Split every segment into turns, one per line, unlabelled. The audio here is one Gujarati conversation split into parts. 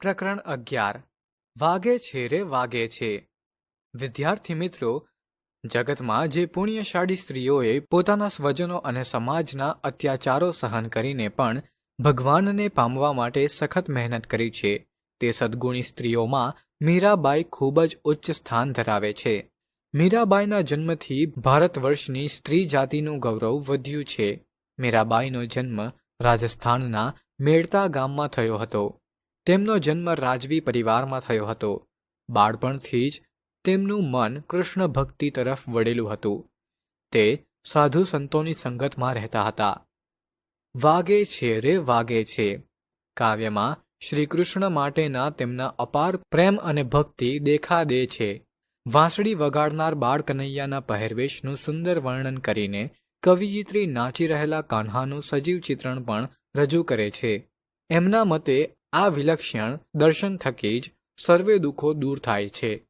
પ્રકરણ અગિયાર. વાગે છે રે વાગે છે. વિદ્યાર્થી મિત્રો, જગતમાં જે પુણ્યશાળી સ્ત્રીઓએ પોતાના સ્વજનો અને સમાજના અત્યાચારો સહન કરીને પણ ભગવાનને પામવા માટે સખત મહેનત કરી છે, તે સદ્ગુણી સ્ત્રીઓમાં મીરાબાઈ ખૂબ જ ઉચ્ચ સ્થાન ધરાવે છે. મીરાબાઈના જન્મથી ભારત વર્ષની સ્ત્રી જાતિનું ગૌરવ વધ્યું છે. મીરાબાઈનો જન્મ રાજસ્થાનના મેળતા ગામમાં થયો હતો. તેમનો જન્મ રાજવી પરિવારમાં થયો હતો. બાળપણથી જ તેમનું મન કૃષ્ણ ભક્તિ તરફ વળેલું હતું. તે સાધુ સંતોની સંગતમાં રહેતા હતા. વાગે છે રે, વાગે છે કાવ્યમાં શ્રી કૃષ્ણ માટેના તેમના અપાર પ્રેમ અને ભક્તિ દેખા દે છે. વાંસળી વગાડનાર બાળ કનૈયાના પહેરવેશનું સુંદર વર્ણન કરીને કવિયત્રી નાચી રહેલા કાન્હાનું સજીવ ચિત્રણ પણ રજૂ કરે છે. એમના મતે આ વિલક્ષણ દર્શન થકી જ સર્વે દુઃખો દૂર થાય છે.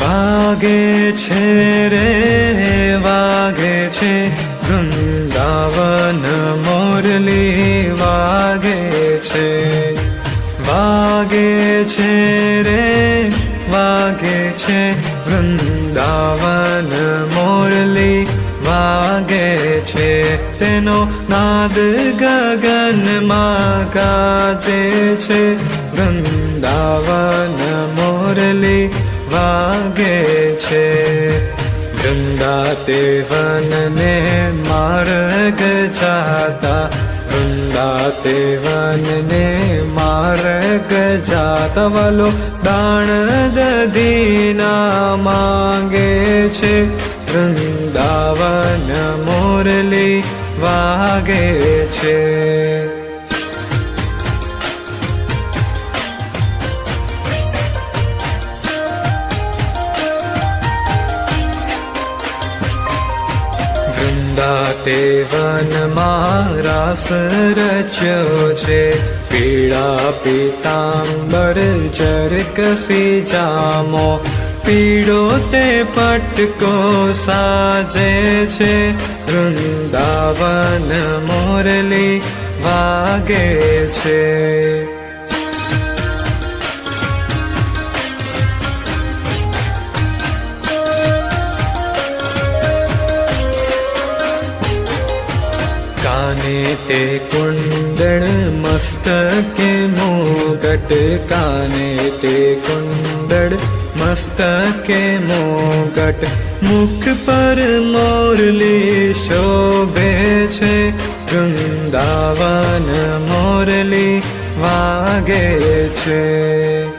વાગે છે રે, વાગે છે. વૃંદાવન મોરલી વાગે છે. વાગે છે રે છે, વૃંદાવન મોરલી વાગે છે. તેનો નાદ ગગનમાં ગાજે છે. વૃંદાવન મોરલી વાગે છે. વૃંદા તે વનને માર્ગ જાતા वृन्दा वन ने मार्गजातवलो दाण दीना मागे छे वृन्दावन मोरली वागे छे વાગે છે વૃંદા તે વનમાં રાસ રચ્યો છે. પીળા પીતાંબર ચરકસી જામો પીળો તે પટકો સાજે છે. વૃંદાવન મોરલી વાગે છે. કાને તે કુંડળ મસ્તકે મોગટ કાને તે કુંડળ મસ્તકે મોગટ મુખ પર મોરલી શોભે છે વૃંદાવન મોરલી વાગે છે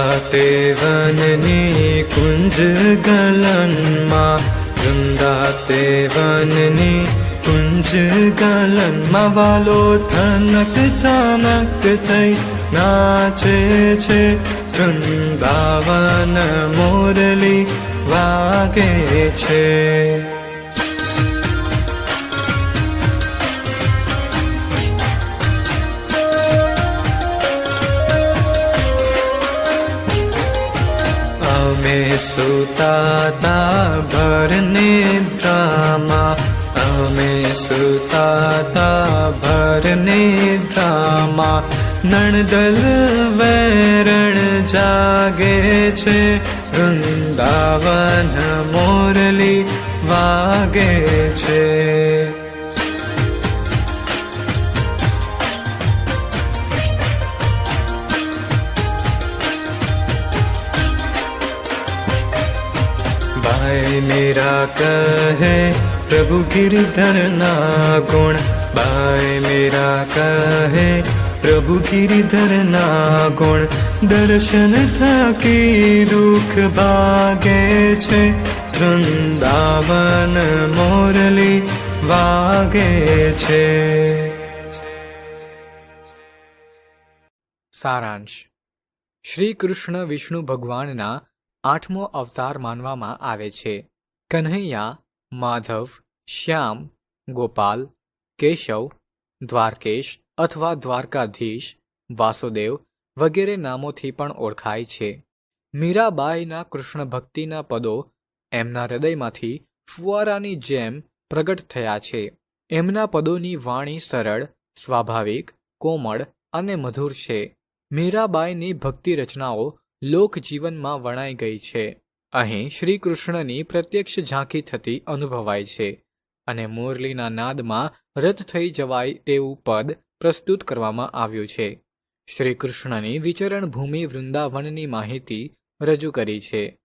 વૃંદા વનની કુંજ ગલનમાં વૃંદાતે વનની કુંજ ગલનમાં વાલો થનક થનક થઈ નાચે છે વૃંદાવન મોરલી વાગે છે ता तरेता हमेता नणदल वैरण जागे छे वृन्दावन मोरली वागे छे। મોરલી વાગે છે भाई मेरा कहे प्रभु गिरधर ना गुण भाई मेरा कहे प्रभु गिरधर ना गुण दर्शन थकी दुख भागे छे વૃંદાવન મોરલી વાગે છે
સારાંશ શ્રી કૃષ્ણ વિષ્ણુ ભગવાનના આઠમો અવતાર માનવામાં આવે છે. કન્હૈયા માધવ, શ્યામ, ગોપાલ, કેશવ, દ્વારકેશ અથવા દ્વારકાધીશ, વાસુદેવ વગેરે નામોથી પણ ઓળખાય છે. મીરાબાઈના કૃષ્ણ ભક્તિના પદો એમના હૃદયમાંથી ફુવારાની જેમ પ્રગટ થયા છે. એમના પદોની વાણી સરળ, સ્વાભાવિક, કોમળ અને મધુર છે. મીરાબાઈની ભક્તિ રચનાઓ લોકજીવનમાં વણાઈ ગઈ છે. અહીં શ્રી કૃષ્ણની પ્રત્યક્ષ ઝાંખી થતી અનુભવાય છે અને મુરલીના નાદમાં રત થઈ જવાય તેવું પદ પ્રસ્તુત કરવામાં આવ્યું છે. શ્રી કૃષ્ણની વિચરણ ભૂમિ વૃંદાવનની માહિતી રજૂ કરી છે.